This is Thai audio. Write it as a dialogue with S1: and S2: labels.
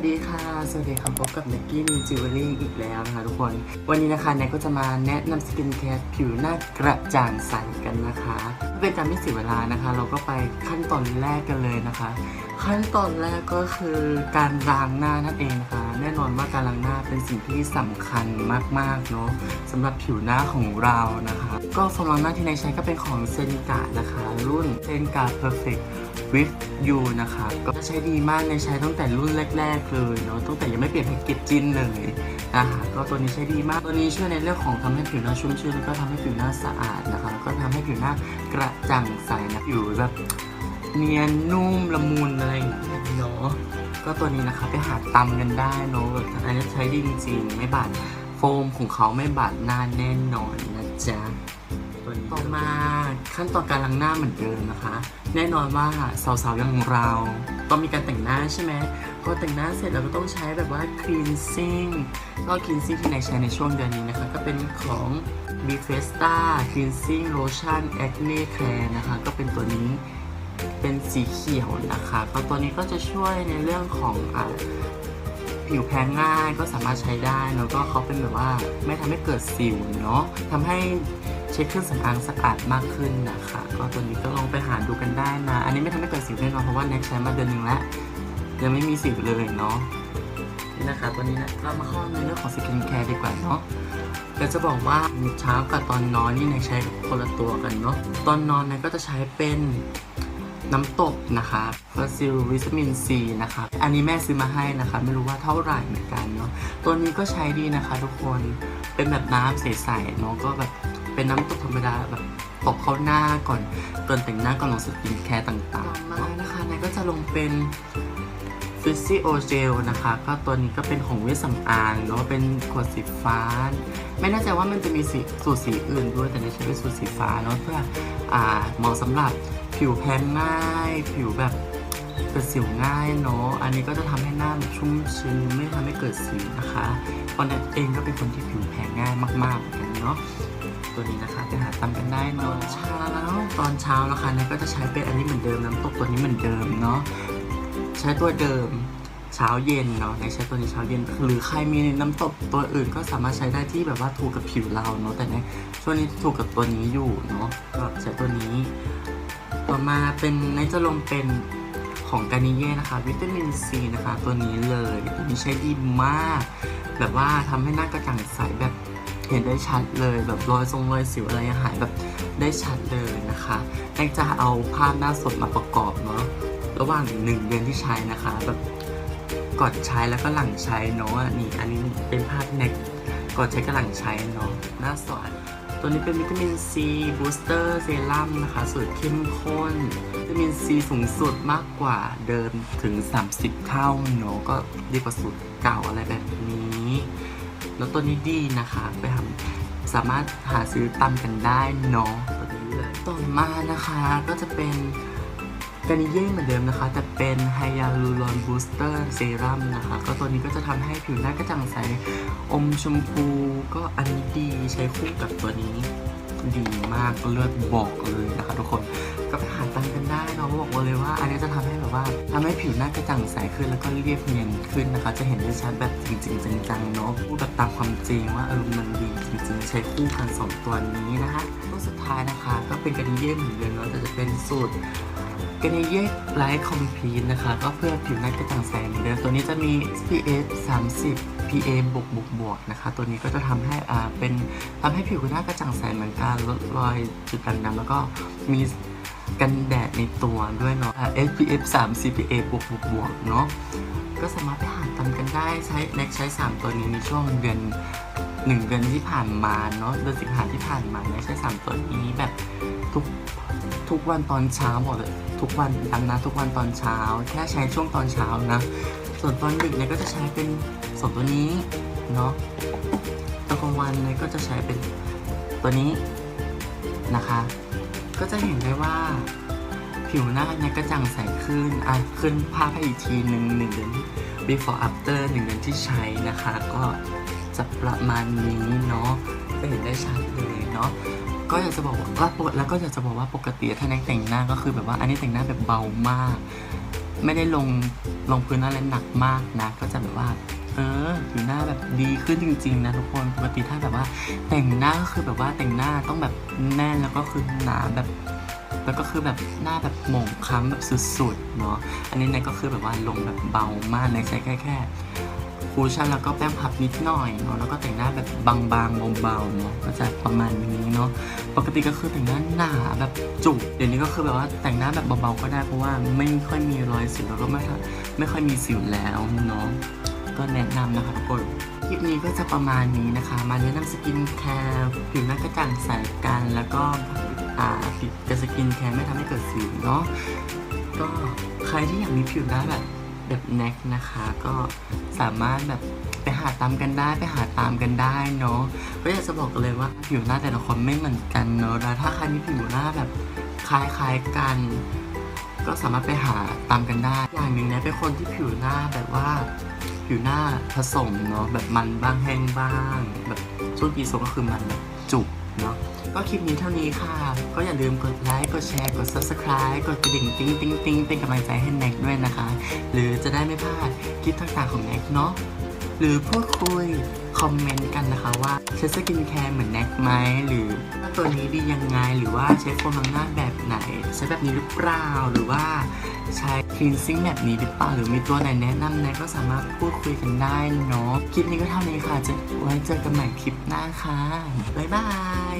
S1: วัสดีค่ะ สวัสดีค่ะพบกับ n น็กกี้มิวจิวเวลรี่อีกแล้วนะคะทุกคน วันนี้นะคะแนกก็จะมาแนะนำสกินแคร์ผิวหน้ากระจ่างใสกันนะคะ เป็นการไม่เสียเวลานะคะ เราก็ไปขั้นตอนแรกกันเลยนะคะ ขั้นตอนแรกก็คือการล้างหน้านั่นเองนะคะแน่นอนว่าการล้างหน้าเป็นสิ่งที่สำคัญมากๆเนาะสำหรับผิวหน้าของเรานะคะ ก็โฟมล้างหน้าที่ในใช้ก็เป็นของเซนกานะคะ รุ่นเซนกา Perfect with you นะคะ ก็ใช้ดีมากในใช้ตั้งแต่รุ่นแรก ๆ เลยเนาะตั้งแต่ยังไม่เปลี่ยนแพ็กเกจจิ้นเลยนะคะก็ตัวนี้ใช้ดีมากตัวนี้ช่วยในเรื่องของทำให้ผิวหน้าชุ่มชื้นแล้วก็ทำให้ผิวหน้าสะอาดนะคะแล้วก็ทำให้ผิวหน้ากระจ่างใสนะผิวแบบ เนียนนุ่มละมุนอะไรอย่างเงี้ยเนาะก็ตัวนี้นะคะไปหาตำกันได้เนาะแบบอันนี้ใช้ดีจริงๆไม่บาดโฟมของเขาไม่บาดหน้าแน่นอนนะจ๊ะต่อมาขั้นตอนการล้างหน้าเหมือนเดิมนะคะ แน่นอนว่าสาวๆอย่างเราต้องมีการแต่งหน้าใช่ไหมพอแต่งหน้าเสร็จเราก็ต้องใช้แบบว่า cleansing ก็ cleansing ที่ไหนใช้ในช่วงเดือนนี้นะคะ ก็เป็นของ b e f e s t a cleansing lotion acne care นะคะ ก็เป็นตัวนี้ เป็นสีเขียวนะคะก็ตัวนี้ก็จะช่วยในเรื่องของอผิวแพ้ง่ายก็สามารถใช้ได้แล้วก็เขาเป็นแบบว่าไม่ทำให้เกิดสิวเนาะทำให้เช็คเครื่องสำอางสะอาดมากขึ้นนะคะ ก็ตัวนี้ก็ลองไปหาดูกันได้นะ อันนี้ไม่ทำให้เกิดสิวแน่นอนเพราะว่าแน็กใช้มาเดือนหนึ่งแล้วยังไม่มีสิวเลยเนาะนี่นะคะตัวนี้นะเรามาเข้าในเรื่องของสกินแคร์ดีกว่าเนาะเดี๋ยวจะบอกว่าเช้ากับตอนนอนนี่แน็กใช้คนละตัวกันเนาะตอนนอนแน็กก็จะใช้เป็น น้ำตกนะคะฟอซิลวิตามินซีนะคะอันนี้แม่ซื้อมาให้นะคะ ไม่รู้ว่าเท่าไหร่เหมือนกันเนาะตัวนี้ก็ใช้ดีนะคะ ทุกคนเป็นแบบน้ำใสๆเนาะก็แบบเป็นน้ำตกธรรมดาแบบตกเข้าหน้าก่อนก่อนแต่งหน้าก่อนลงสกินแคร์ต่างๆมานะคะนายก็จะลงเป็น ฟิซซี่โอเจลนะคะ ก็ตัวนี้ก็เป็นของเวชสำอางเนาะเป็นขวดสีฟ้า ไม่แน่ใจว่ามันจะมีสีสูตรสีอื่นด้วย แต่ในใช้เป็นสูตรสีฟ้าเนาะเพื่ออ่าเหมาะสำหรับผิวแพ้ง่าย ผิวแบบเกิดสิวง่ายเนาะ อันนี้ก็จะทำให้หน้าชุ่มชื้นไม่ทำให้เกิดสิวนะคะเพราะนัทเองก็เป็นคนที่ผิวแพ้ง่ายมากๆเหมือนกันเนาะ ตัวนี้นะคะไปหาตามกันได้เนาะเช้าตอนเช้านะคะเนี่ยก็จะใช้เป็นอันนี้เหมือนเดิมน้ำตกตัวนี้เหมือนเดิมเนาะ ใช้ตัวเดิมเช้าเย็นเนาะในใช้ตัวนี้เช้าเย็น หรือใครมีน้ำตกตัวอื่นก็สามารถใช้ได้ที่แบบว่าถูกกับผิวเราเนาะแต่ในช่วงนี้ถูกกับตัวนี้อยู่เนาะก็ใช้ตัวนี้ ต่อมาเป็นในจะลงเป็นของกานิเย่นะคะ วิตามินซีนะคะ ตัวนี้เลยตัวนี้ใช้ดีมาก แบบว่าทำให้หน้ากระจ่างใสแบบเห็นได้ชัดเลยแบบรอยทรงรอยสิวอะไรหายแบบได้ชัดเลยนะคะแนกจะเอาภาพหน้าสดมาประกอบเนาะ ระหว่างหนึ่งเดือนที่ใช้นะคะแบบก่อนใช้แล้วก็หลังใช้เนาะนี่อันนี้เป็นภาพแนกก่อนใช้กับหลังใช้เนาะหน้าสดตัวนี้เป็นวิตามินซีบูสเตอร์เซรั่มนะคะสูตรเข้มข้นวิตามินซีสูงสุดมากกว่าเดิมถึง 30 เท่าเนาะก็ดีกว่าสูตรเก่าอะไรแบบนี้ แล้วตัวนี้ดีนะคะไปทำสามารถหาซื้อตามกันได้เนาะตัวนี้เลยต่อมานะคะก็จะเป็น กานิเย่เหมือนเดิมนะคะ แต่เป็นไฮยาลูรอนบูสเตอร์เซรั่มนะคะ ก็ตัวนี้ก็จะทำให้ผิวหน้ากระจ่างใส อมชมพูก็อันนี้ดีใช้คู่กับตัวนี้ ดีมากเลือดบอกเลยนะคะทุกคนก็ไปหาตังกันได้เนาะบอกเลยว่า อันนี้จะทำให้แบบว่าทำให้ผิวหน้ากระจ่างใสขึ้นแล้วก็เรียบเนียนขึ้นนะคะ จะเห็นได้ชัดแบบจริงๆจังๆเนาะพูดแบบตามความจริงว่าเออมันดีจริงๆ ใช้คู่กันสองตัวนี้นะคะตัวสุดท้ายนะคะ ก็เป็นกระดิ่งเย่เหมือนเดิมเนาะแต่จะเป็นสูตร กาเนเย่ไลท์คอมพลีทนะคะก็เพื่อผิวหน้ากระจ่างใสเหมือนเดิมตัวนี้จะมี SPF 30 PA บวกบวกบวกนะคะ ตัวนี้ก็จะทำให้อ่าเป็นทำให้ผิวหน้ากระจ่างใสเหมือนกันลดรอยจุดด่างดำแล้วก็มีกันแดดในตัวด้วยเนาะ SPF 30 PA บวกบวกบวกเนาะก็สามารถไปหาทำกันได้ใช้แน็กใช้ 3 ตัวนี้ในช่วงเดือน1เดือนที่ผ่านมาเนาะเดือนสิงหาที่ผ่านมาแน็กใช้ 3 ตัวนี้แบบทุก ทุกวันตอนเช้าบอกเลย ทุกวันดังนะทุกวันตอนเช้า แค่ใช้ช่วงตอนเช้านะ ส่วนตอนดึกเนี่ยก็จะใช้เป็นสองตัวนี้เนาะตอนกลางวันเนี่ยก็จะใช้เป็นตัวนี้นะคะ ก็จะเห็นได้ว่าผิวหน้าเนี่ยกระจ่างใสขึ้น อะ ขึ้นภาพให้อีกทีหนึ่งหนึ่งเดือนที่ before after หนึ่งเดือนที่ใช้นะคะ ก็จะประมาณนี้เนาะจะเห็นได้ชัดเลยเนาะ ก็อยากจะบอกว่าปกแล้วก็อยากจะบอกว่าปกติถ้าแน็กแต่งหน้าก็คือแบบว่าอันนี้แต่งหน้าแบบเบามาก ไม่ได้ลงลงพื้นอะไรหนักมากนะ ก็จะแบบว่า เออผิวหน้าแบบดีขึ้นจริงๆนะทุกคนปกติถ้าแบบว่า แต่งหน้าก็คือแบบว่าแต่งหน้าต้องแบบแน่นแล้วก็คือหนาแบบแล้วก็คือแบบหน้าแบบหมองคล้ำแบบสุดๆเนาะอันนี้เนยก็คือแบบว่าลงแบบเบามากเลยใช้แค่แค่ คูชั่นแล้วก็แป้งพับนิดหน่อยเนาะแล้วก็แต่งหน้าแบบบางๆเบาๆเนาะก็จะประมาณนี้เนาะปกติก็คือแต่งหน้าหนาแบบจุกเดี๋ยวนี้ก็คือแบบว่าแต่งหน้าแบบเบาๆก็ได้เพราะว่าไม่ค่อยมีรอยสิวแล้วก็ไม่ค่อยไม่ค่อยมีสิวแล้วเนาะก็แนะนำนะคะทุกคนคลิปนี้ก็จะประมาณนี้นะคะ มาแนะนำสกินแคร์ผิวหน้ากระจ่างใสกันแล้วก็อ่าผิวกับสกินแคร์ไม่ทำให้เกิดสิวเนาะก็ใครที่อยากมีผิวหน้าแบบ แบบแน็กนะคะ ก็สามารถแบบไปหาตามกันได้ไปหาตามกันได้เนาะก็อยากจะบอกกันเลยว่าผิวหน้าแต่ละคนไม่เหมือนกันเนาะแล้วถ้าใครมีผิวหน้าแบบคล้ายๆกัน ก็สามารถไปหาตามกันได้ อย่างหนึ่งเนี่ยเป็นคนที่ผิวหน้าแบบว่าผิวหน้าผสมเนาะแบบมันบ้างแห้งบ้าง แบบช่วงกีโซก็คือมันแบบจุกเนาะ ก็คลิปนี้เท่านี้ค่ะ ก็อย่าลืมกดไลค์กดแชร์กด subscribe กดกระดิ่งติ๊งติ๊งติ๊งเป็นกำลังใจให้แน็กด้วยนะคะ หรือจะได้ไม่พลาดคลิปต่างๆของแน็กเนาะหรือพูดคุย คอมเมนต์กันนะคะว่าใช้สกินแคร์เหมือนแน็กไหมหรือตัวนี้ดียังไงหรือว่าใช้โฟมล้างหน้าแบบไหน ใช้แบบนี้หรือเปล่าหรือว่าใช้คลีนซิ่งแบบนี้หรือเปล่าหรือมีตัวไหนแนะนำแน็ก็สามารถพูดคุยกันได้เนาะคลิปนี้ก็เท่านี้ค่ะจะไว้เจอกันใหม่คลิปหน้าค่ะบ๊ายบาย